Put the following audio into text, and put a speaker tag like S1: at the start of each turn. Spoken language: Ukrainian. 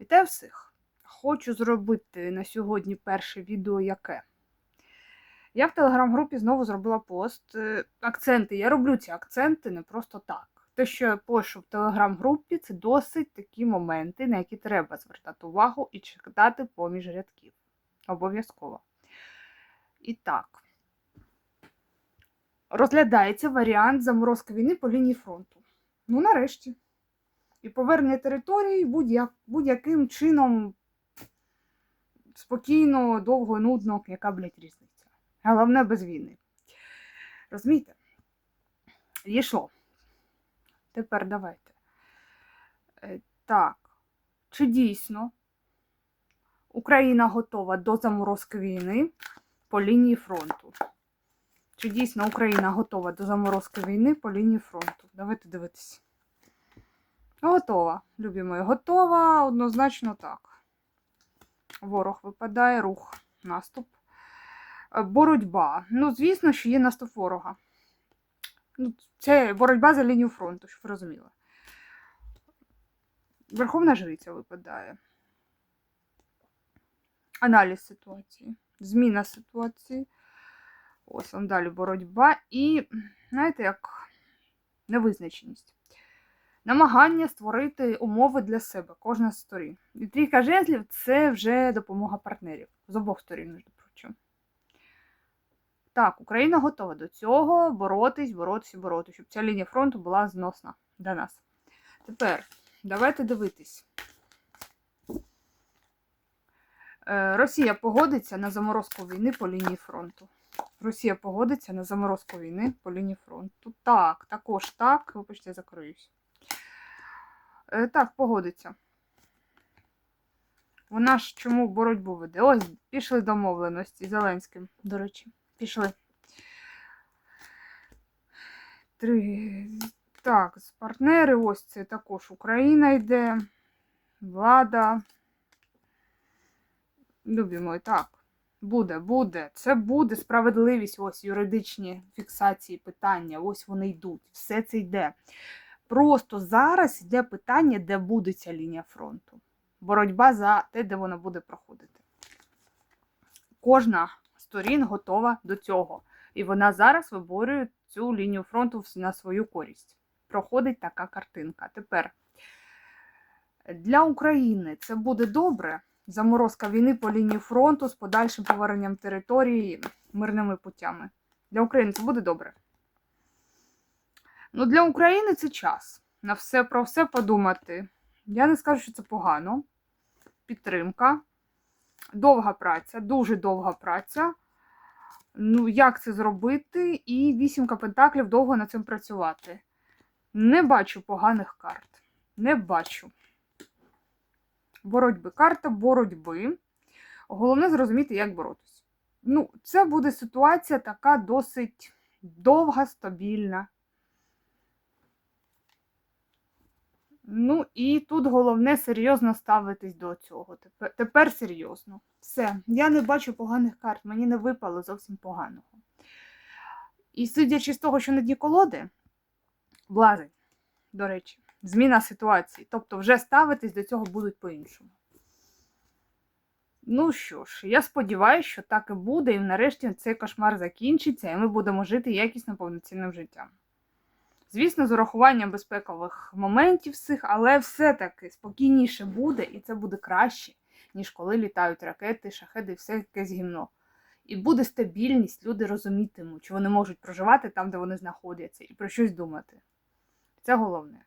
S1: Вітаю всіх! Хочу зробити на сьогодні перше відео яке. Я в телеграм-групі знову зробила пост. Е, Акценти. Я роблю ці акценти не просто так. Те, що я пишу в телеграм-групі, це досить такі моменти, на які треба звертати увагу і читати поміж рядків. Обов'язково. І так. Розглядається варіант заморозки війни по лінії фронту. Ну, нарешті і повернення території будь-як, будь-яким чином спокійно, довго, нудно, яка, блядь, різниця. Головне без війни. Розумієте? Дійшло. Тепер давайте. Е, Так. Чи дійсно Україна готова до заморозки війни по лінії фронту? Чи дійсно Україна готова до заморозки війни по лінії фронту? Давайте дивитися. Готова, любі мої, готова, однозначно так. Ворог випадає, рух, наступ. Е, Боротьба. Ну, звісно, що є наступ ворога. Ну, Це боротьба за лінію фронту, щоб ви розуміли. Верховна жриця випадає. Аналіз ситуації. Зміна ситуації. Ось вам далі боротьба. І, знаєте, як невизначеність намагання створити умови для себе, кожна з сторін. І трійка жезлів це вже допомога партнерів з обох сторін, між прочим. Так, Україна готова до цього боротись, боротись і боротись, щоб ця лінія фронту була зносна для нас. Тепер давайте дивитись. Е, Росія погодиться на заморозку війни по лінії фронту. Росія погодиться на заморозку війни по лінії фронту. Так, також так. Вибачте. Е, Так, погодиться. Вона ж чому боротьбу веде? Ось, пішли домовленості з Зеленським, до речі. Пішли. Три. Так, з партнери, ось це також Україна йде. Влада. Любі мої, так. Буде, буде. Це буде справедливість, ось юридичні фіксації питання. Ось вони йдуть. Все це йде. Просто зараз йде питання, де буде ця лінія фронту. Боротьба за те, де вона буде проходити. Кожна сторін готова до цього. І вона зараз виборює цю лінію фронту на свою користь. Проходить така картинка. Тепер для України це буде добре. Заморозка війни по лінії фронту з подальшим поверненням території мирними путями. Для України це буде добре. Ну, для України це час. На все про все подумати. Я не скажу, що це погано. Підтримка. Довга праця, дуже довга праця. Ну, як це зробити? І вісімка пентаклів довго над цим працювати. Не бачу поганих карт. Не бачу. Боротьби. Карта боротьби. Головне зрозуміти, як боротися. Ну, це буде ситуація така досить довга, стабільна. Ну, і тут головне серйозно ставитись до цього. Тепер, тепер серйозно. Все, я не бачу поганих карт, мені не випало зовсім поганого. І судячи з того, що на дні колоди, блазень, до речі, зміна ситуації. Тобто, вже ставитись до цього будуть по-іншому. Ну що ж, я сподіваюся, що так і буде, і нарешті цей кошмар закінчиться, і ми будемо жити якісно повноцінним життям. Звісно, з урахуванням безпекових моментів всіх, але все-таки спокійніше буде, і це буде краще, ніж коли літають ракети, шахеди, все якесь гімно. І буде стабільність, люди розумітимуть, що вони можуть проживати там, де вони знаходяться, і про щось думати. Це головне.